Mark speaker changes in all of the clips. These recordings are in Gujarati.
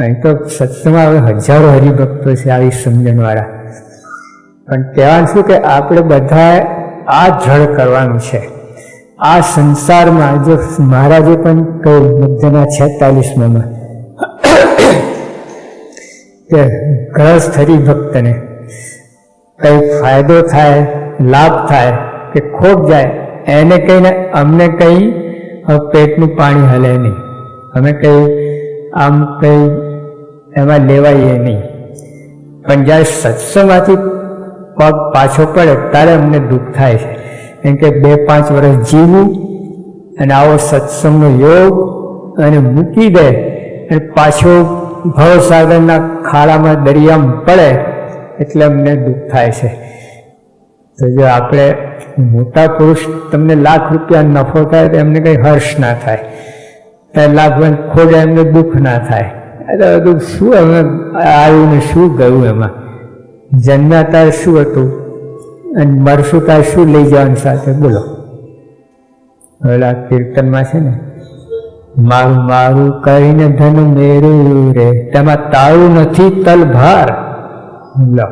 Speaker 1: અહીં તો સત્યમાં હવે હજારો હરિભક્તો છે આવી સમજણવાળા પણ કહેવાનું શું કે આપણે બધા આ જળ કરવાનું છે. આ સંસારમાં જો મહારાજે પણ કહ્યું મધ્યના છેતાલીસમાં કે ગ્રસ્ત હરિભક્તને કંઈ ફાયદો થાય, લાભ થાય, કે ખોટ જાય, એને કહીને અમને કંઈ પેટનું પાણી હલે નહીં. અમે કંઈ આમ કંઈ એમાં લેવાઈએ નહીં. પણ જ્યારે સત્સંગમાંથી પગ પાછો પડે ત્યારે અમને દુઃખ થાય છે. કેમ કે બે પાંચ વર્ષ જીવું અને આવો સત્સંગનો યોગ અને મૂકી દે અને પાછો ભવસાગરના ખાડામાં દરિયામાં પડે એટલે અમને દુઃખ થાય છે. તો જો આપણે મોટા પુરુષ તમને લાખ રૂપિયા નફો થાય તો એમને કંઈ હર્ષ ના થાય. રૂપિયા ખોડે એમને દુઃખ ના થાય. એટલે બધું શું અમે આવ્યું ને શું ગયું એમાં? જન્મ્યા તાર શું હતું? અને મરશું તાર શું લઈ જવાની સાથે? બોલો. ઓલા કીર્તનમાં છે ને, મારું મારું કરીને ધન મેરું રે, તેમાં તાળું નથી તલભાર લો.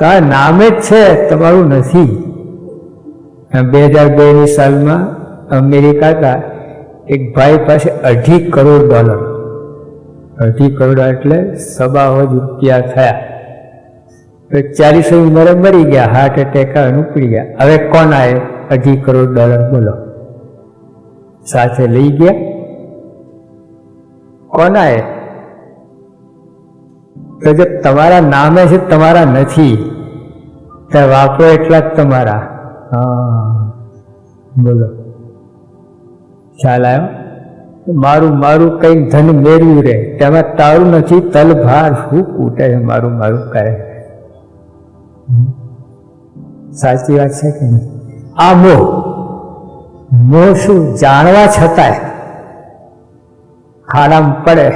Speaker 1: તારા નામે જ છે, તમારું નથી. બે હજાર બે ની સાલમાં અમેરિકા હતા. એક ભાઈ પાસે અઢી કરોડ ડોલર અઢી કરોડ એટલે સબાવજ રૂપિયા થયા. ચાલીસો ઉંમરે મરી ગયા હાર્ટ એટેક ઉપડી ગયા. હવે કોણ આવે અઢી કરોડ ડોલર બોલો. સાથે લઈ ગયા. કોણ આવે તો જે તમારા નામે છે, તમારા નથી. ત્યાં વાપરો એટલા જ તમારા. હા, બોલો. ખ્યાલ આવ્યો? મારું મારું કંઈક ધન મેળવ્યું રહે. તેમાં તારું નથી, તલભાર શું કૂટે છે મારું મારું કરે? સાચી વાત છે કે નહીં? આ મોહ મોહ શું જાણવા છતાંય ખાડામાં પડે?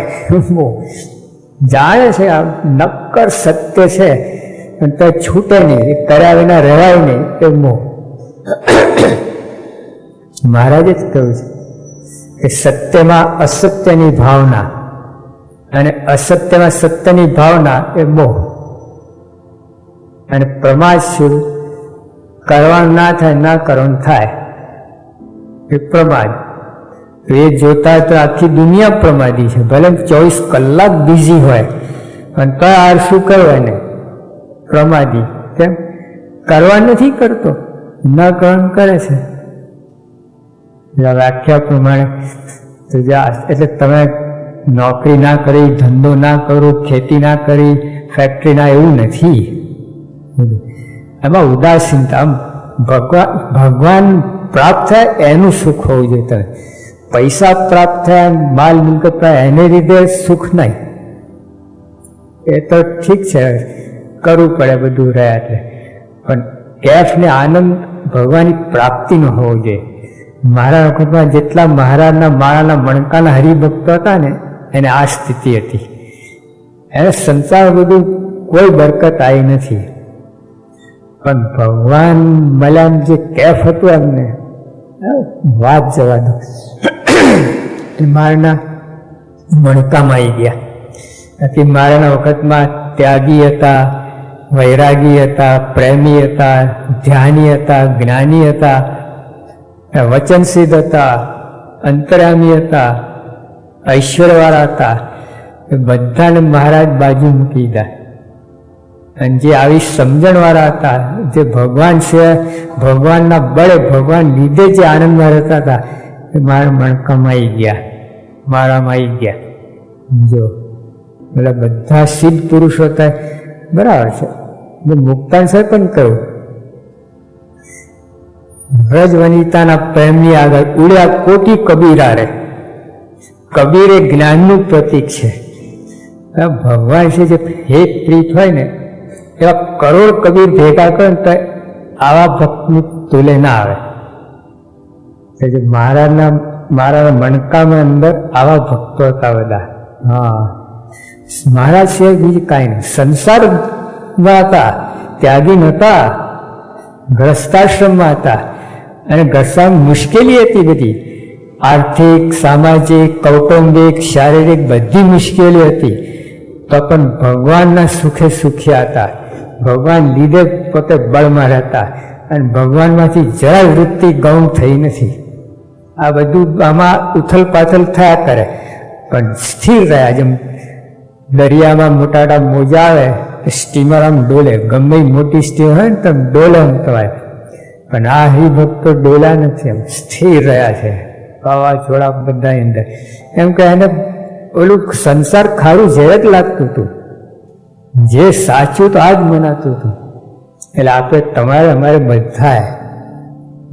Speaker 1: મોહ? જાણે છે આ નક્કર સત્ય છે, પણ તો છૂટે નહીં. કર્યા વિના રહેવાય નહીં, એ મોહ. મહારાજે જ કહ્યું છે કે સત્યમાં અસત્યની ભાવના અને અસત્યમાં સત્યની ભાવના એ મોહ. અને પ્રમાદ શું કરવાનું ના થાય, ના કરવાનું થાય. એ પ્રમાદ. એ જોતા તો આખી દુનિયા પ્રમાદી છે. ભલે ચોવીસ કલાક બિઝી હોય, પણ તો આર શું કરવા ને પ્રમાદી. કેમ? કરવા નથી કરતો. ન કરવાનું કરે છે. વ્યાખ્યા પ્રમાણે એટલે તમે નોકરી ના કરી, ધંધો ના કરો, ખેતી ના કરી ફેક્ટરી ના એવું નથી. એમાં ઉદાસીનતા ભગવાન ભગવાન પ્રાપ્ત થાય એનું સુખ હોવું જોઈએ તમે પૈસા પ્રાપ્ત થયા, માલ મિલકત એને લીધે સુખ નહીં. એ તો ઠીક છે, કરવું પડે બધું રહ્યા એટલે. પણ કેફ ને આનંદ ભગવાનની પ્રાપ્તિનો હોવો જોઈએ. મારા વખતમાં જેટલા મહારાજના માળાના મણકાના હરિભક્તો હતા ને, એને આ સ્થિતિ હતી. એને સંસાર બધું કોઈ બરકત આવી નથી. પણ ભગવાન મળ્યા જે કેફ હતું એમને વાત જવા દો. મારના મણકામાં આવી ગયા. નથી મારાના વખતમાં ત્યાગી હતા, વૈરાગી હતા, પ્રેમી હતા, ધ્યાની હતા, જ્ઞાની હતા વચનસિદ્ધ હતા અંતરામી હતા ઐશ્વર્યવાળા હતા એ બધાને મહારાજ બાજુ મૂકી દીધા અને જે આવી સમજણવાળા હતા, જે ભગવાન છે, ભગવાનના બળે ભગવાન લીધે જે આનંદમાં રહેતા હતા, એ મારા મણકામાં આવી ગયા મારામાં આવી ગયા. જો, એટલે બધા સિદ્ધ પુરુષો હતા બરાબર છે. મુક્તાન સાહેબ પણ કહ્યું વ્રજ વનિતાના પ્રેમની આગળ ઉડ્યા કોટી કબીરા રે કબીર એ જ્ઞાનનું પ્રતીક છે. ભગવાન છે જે હેત પ્રીત હોય ને, એવા કરોડ કબીર ભેગા કરે ને તો આવા ભક્તની તુલે ના આવે. જે મારાના મારા મણકામાં અંદર આવા ભક્તો હતા બધા. હા. મારા સિવાય બીજું કાંઈ નહીં. સંસારમાં હતા, ત્યાગી નહોતા, ગ્રસ્તાશ્રમમાં હતા. અને ઘસવા મુશ્કેલી હતી બધી. આર્થિક, સામાજિક, કૌટુંબિક, શારીરિક બધી મુશ્કેલી હતી. તો પણ ભગવાનના સુખે સુખ્યા હતા. ભગવાન લીધે પોતે બળમાં રહેતા અને ભગવાનમાંથી જરાય વૃત્તિ ગૌણ થઈ નથી. આ બધું આમાં ઉથલ પાથલ થયા કરે. પણ સ્થિર રહ્યા જેમ દરિયામાં મોટાડા મોજા આવે, સ્ટીમર આમ ડોલે. ગમે મોટી સ્ટીમર હોય ને તો ડોલે એમ કહેવાય. પણ આ હરિભક્તો ડોલા નથી એમ, સ્થિર રહ્યા છે. વાવાઝોડા બધા અંદર. એમ કે એને ઓલું સંસાર ખારું ઝેર જ લાગતું હતું. જે સાચું તો આ જ મનાતું હતું. એટલે આપણે તમારે અમારે બધાએ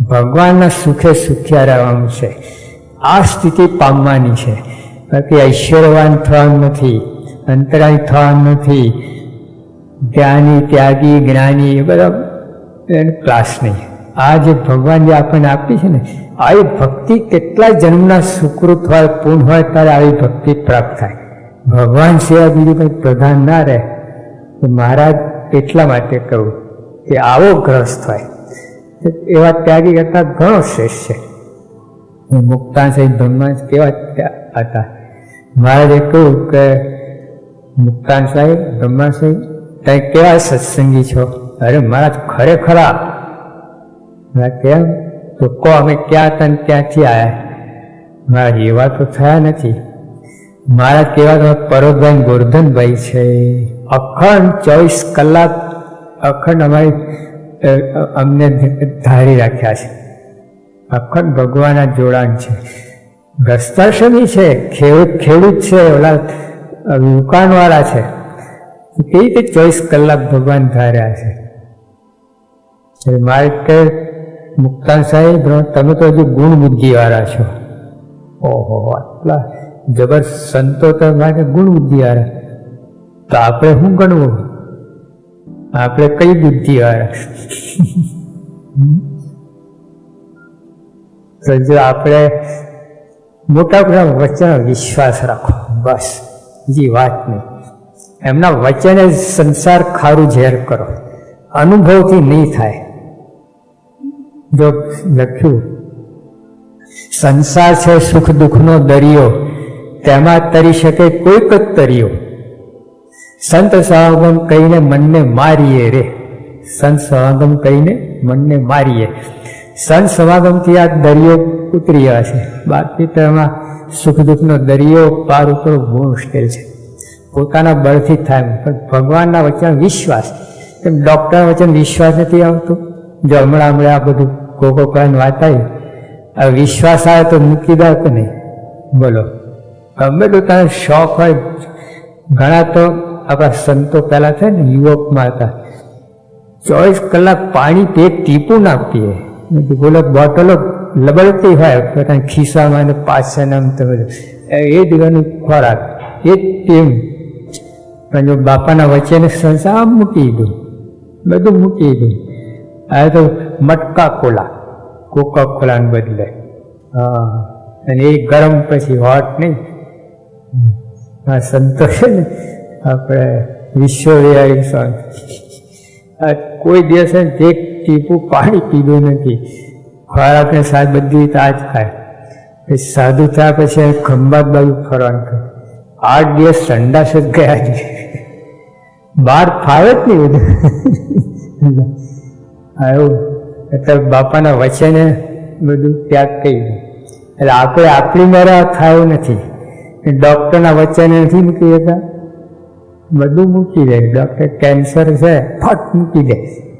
Speaker 1: ભગવાનના સુખે સુખ્યા રહેવાનું છે. આ સ્થિતિ પામવાની છે. બાકી ઐશ્વર્યવાન થવાનું નથી, અંતરાય થવાનું નથી. જ્ઞાની, ત્યાગી, જ્ઞાની, એ બધા ક્લાસ નહીં. આ જે ભગવાન જે આપણને આપી છે ને, આવી ભક્તિ કેટલા જન્મના સુકૃત હોય, પૂર્ણ હોય, ત્યારે આવી ભક્તિ પ્રાપ્ત થાય. ભગવાન સિવાય બીજું કંઈ પ્રધાન ના રહે, તો મહારાજ એટલા માટે કહું કે આવો ગ્રસ્ત હોય. એવા ત્યાગી કરતા ઘણો શ્રેષ્ઠ છે. મુક્તાન સહિત બ્રહ્મા કેવા હતા? મહારાજે કહ્યું કે, મુક્તાન સાહેબ બ્રહ્મા સાહેબ, તમે કેવા સત્સંગી છો? અરે મહારાજ, ખરેખરા કેમ? તો અમે ક્યાં તને ક્યાંથી આવ્યા મારા એવા તો થયા નથી. મારા કેવા તમે પરોભાઈ ગોરધનભાઈ છે. અખંડ ચોવીસ કલાક અખંડ અમારી અમને ધારી રાખ્યા છે. અખંડ ભગવાનના જોડાણ છે. ભ્રષ્ટાશ્રમી છે, ખેડૂત ખેડૂત છે, ઓલા દુકાનવાળા છે. કેવી રીતે ચોવીસ કલાક ભગવાન ધાર્યા છે. મારે મુક્તાન સાહેબ તમે તો હજુ ગુણ બુદ્ધિવાળા છો. ઓહો, આટલા જબર સંતો તમારે ગુણ બુદ્ધિવાળા. તો આપણે શું ગણવું? આપણે કઈ બુદ્ધિવાળા? તો જો આપણે મોટા મોટા વચન વિશ્વાસ રાખો, બસ, બીજી વાત નહીં. એમના વચને સંસાર ખારું ઝેર કરો. અનુભવથી નહીં થાય. જો લખ્યું, સંસાર છે સુખ દુઃખનો દરિયો, તેમાં તરી શકે કોઈક જ તરિયો. સંત સમાગમ કહીને મનને મારીએ રે. સંત સમાગમ કહીને મનને મારીએ. સંત સમાગમથી આ દરિયો ઉતરી ગયા છે. બાકી તો એમાં સુખ દુઃખનો દરિયો પાર ઉતરવો બહુ મુશ્કેલ છે. પોતાના બળથી થાય પણ ભગવાનના વચન વિશ્વાસ. એમ ડૉક્ટર વચન વિશ્વાસ નથી આવતો? જો હમણાં હમણાં આ બધું કોકો કોઈને વાત આવી. આ વિશ્વાસ આવે તો મૂકી દે કે નહીં બોલો. ગમે તો તને શોખ હોય. ઘણા તો આપણા સંતો પહેલાં થાય ને, યુવકમાં હતા. ચોવીસ કલાક પાણી પે, ટીપું નાખીએ. બોલો બોટલો લબડતી હોય, પોતાના ખિસ્સામાં ને પાછળ આમ તો એ દિવસનું ખોરાક. એ જ ટીમ પણ જો બાપાના વચ્ચેને સંસાર મૂકી દીધું. બધું મૂકી દીધું. હવે તો મટકા કોલા કોકા કોલાને બદલે હા અને એ ગરમ પછી હોટ નહીં આ સંતો છે ને આપણે વિશ્વવિહારી સંત આ કોઈ દિવસે એક ટીપું પાણી પીધું નથી ખોરાકને સાથ બધી રીતે આ જ ખાય પછી સાધુ થયા પછી ખંભાત બાજુ ફરવાનું કહે આઠ દિવસ સંડાસ જ ગયા છે બહાર ફાવે જ નહીં બધું આવું એટલે બાપાના વચને બધું ત્યાગ કર્યું. એટલે આપણે આપણી મારા થયું નથી. ડૉક્ટરના વચને નથી મૂકી દેતા. બધું મૂકી દે. ડૉક્ટર કેન્સર છે, ફટ મૂકી દે.